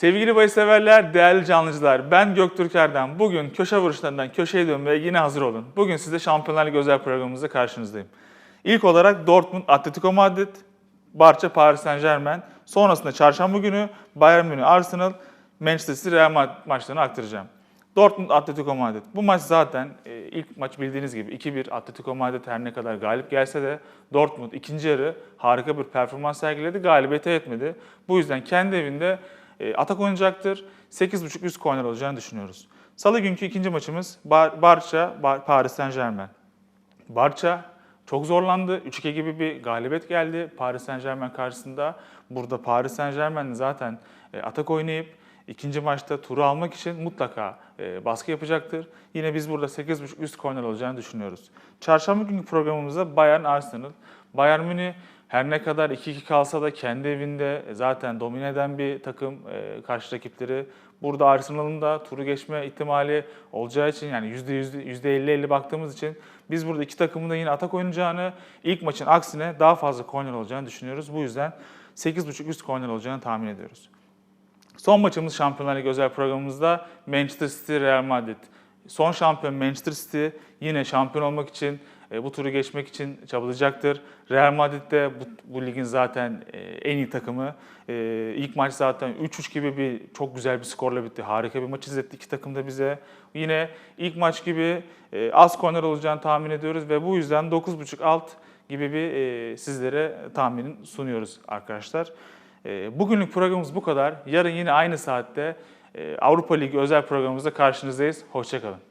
Sevgili bahis severler, değerli canlıcılar, ben Göktürk Erdem. Bugün köşe vuruşlarından köşeye dönmeye yine hazır olun. Bugün size Şampiyonlar Ligi özel programımızda karşınızdayım. İlk olarak Dortmund, Atletico Madrid, Barça, Paris Saint Germain. Sonrasında çarşamba günü Bayern Münih, Arsenal, Manchester City, Real Madrid maçlarını aktaracağım. Dortmund, Atletico Madrid. Bu maç zaten e, ilk maç bildiğiniz gibi 2-1 Atletico Madrid her ne kadar galip gelse de Dortmund ikinci yarı harika bir performans sergiledi. Galibiyete yetmedi. Bu yüzden kendi evinde atak oynayacaktır. 8.5 üst korner olacağını düşünüyoruz. Salı günkü ikinci maçımız Bar Barça, Bar- Paris Saint Germain. Barça çok zorlandı. 3-2 gibi bir galibiyet geldi Paris Saint Germain karşısında. Burada Paris Saint Germain zaten e, atak oynayıp ikinci maçta turu almak için mutlaka e, baskı yapacaktır. Yine biz burada 8.5 üst korner olacağını düşünüyoruz. Çarşamba günkü programımızda Bayern Arsenal. Bayern Münih her ne kadar 2-2 kalsa da kendi evinde zaten domine eden bir takım e, karşı rakipleri. Burada Arsenal'ın da turu geçme ihtimali olacağı için yani %100, %50-50 baktığımız için biz burada iki takımın da yine atak oynayacağını, ilk maçın aksine daha fazla korner olacağını düşünüyoruz. Bu yüzden 8.5 üst korner olacağını tahmin ediyoruz. Son maçımız Şampiyonlar Ligi özel programımızda Manchester City Real Madrid. Son şampiyon Manchester City yine şampiyon olmak için e, bu turu geçmek için çabalayacaktır. Real Madrid de bu, bu ligin zaten e, en iyi takımı. E, ilk maç zaten 3-3 gibi bir çok güzel bir skorla bitti. Harika bir maç izletti iki takım da bize. Yine ilk maç gibi e, az korner olacağını tahmin ediyoruz ve bu yüzden 9.5 alt gibi bir sizlere tahmin sunuyoruz arkadaşlar. E, bugünlük programımız bu kadar. Yarın yine aynı saatte Avrupa Ligi özel programımızda karşınızdayız. Hoşçakalın.